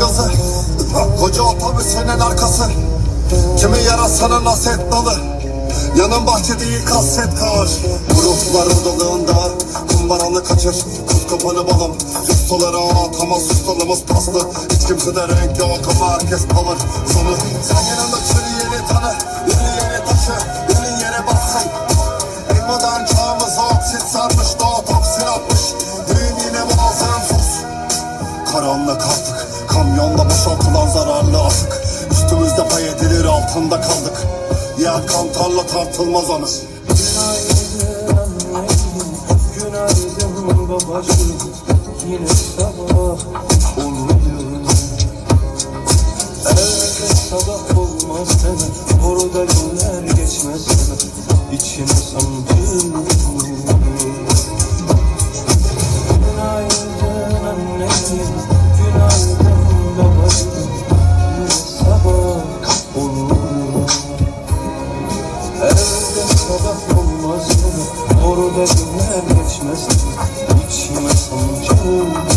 gazı Koca otobüsünün arkası. Kimi yarasana naset dalı. Yanın bahçe değil kaset kağır Bulutlar odalığında Kumbaralı kaçır Kuz kapalı balım Ustalara atamaz ustalımız paslı Hiç kimse de renk yok ama herkes kalır. Sonu sen yanında çürü yeni tanı. Yeni yeni taşı Yeni yere baksın. En modern çağımız oksit sarmış Doğa toksin atmış. Düğün yine boğazın sus. Karanlık artık Kamyonla boşaltılan zararlı atık Üstümüzde pay edilir altında kaldık. Yer kantarla tartılmaz anı. Günaydın anneciğim, günaydın babacığım Yine sabah. Oluyor Evde sabah olmaz deme, orada günler geçmez Evde sabah olmaz mı? Orada günler geçmez mi? İçime sancı